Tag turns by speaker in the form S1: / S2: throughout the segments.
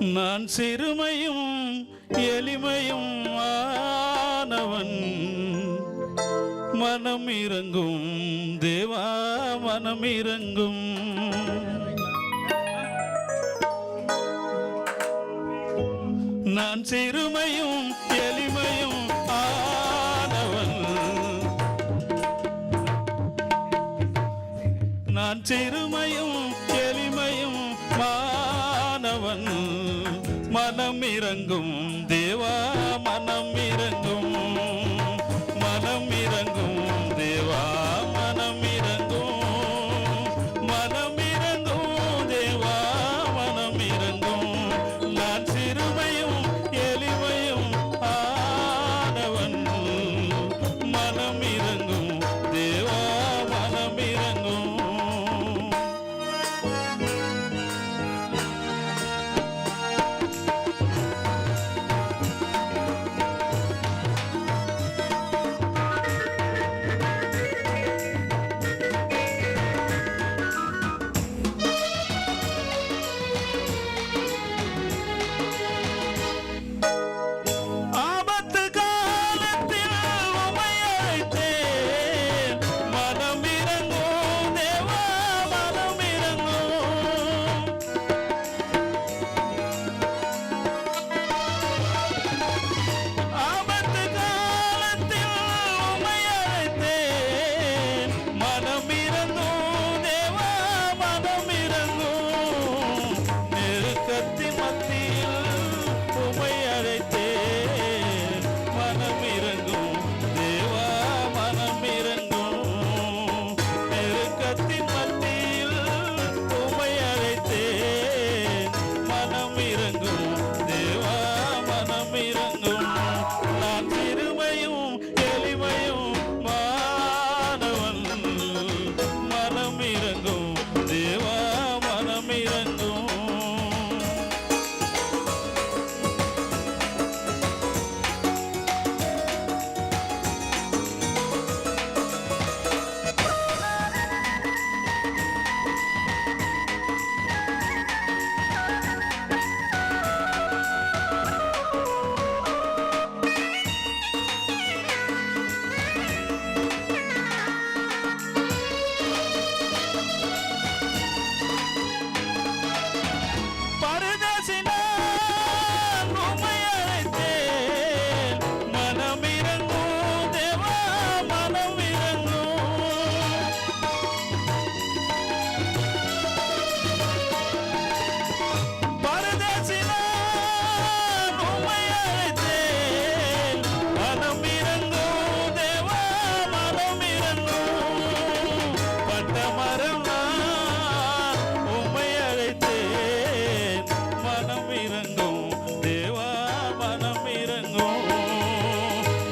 S1: நான் சிறுமையும் எளிமையும் ஆனவன். மனம் இறங்கும் தேவா மனம் இறங்கும். நான் சிறுமையும் எளிமையும் ஆனவன். நான் சிறுமையும் மனம் இறங்கும் தேவா மனம் இறங்கும்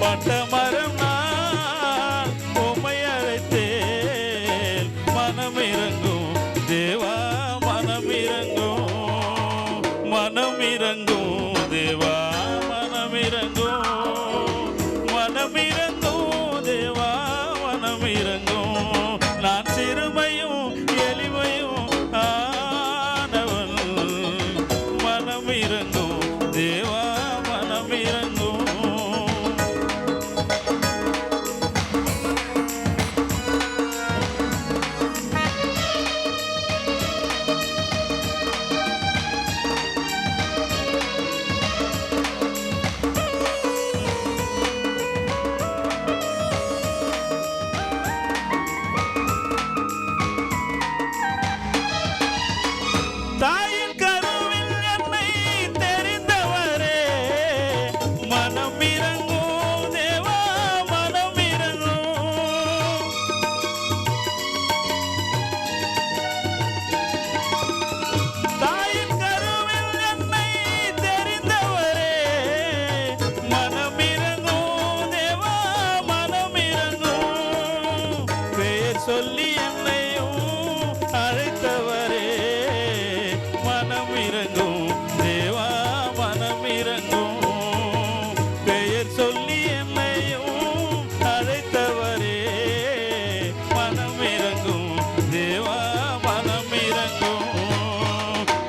S1: பட்ட மரம் நான் உமை அழைத்தேன் மனம் இறங்கும் தேவா மனம் இறங்கும் மனம் இறங்கும்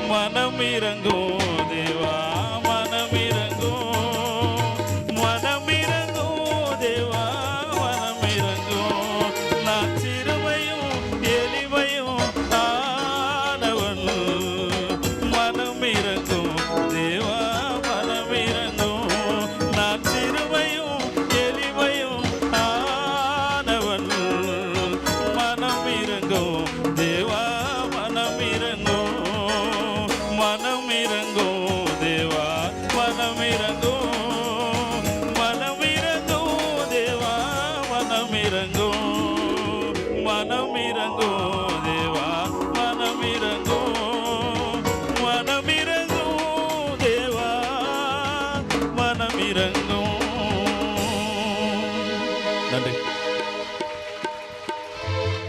S1: மனம் இறங்கும்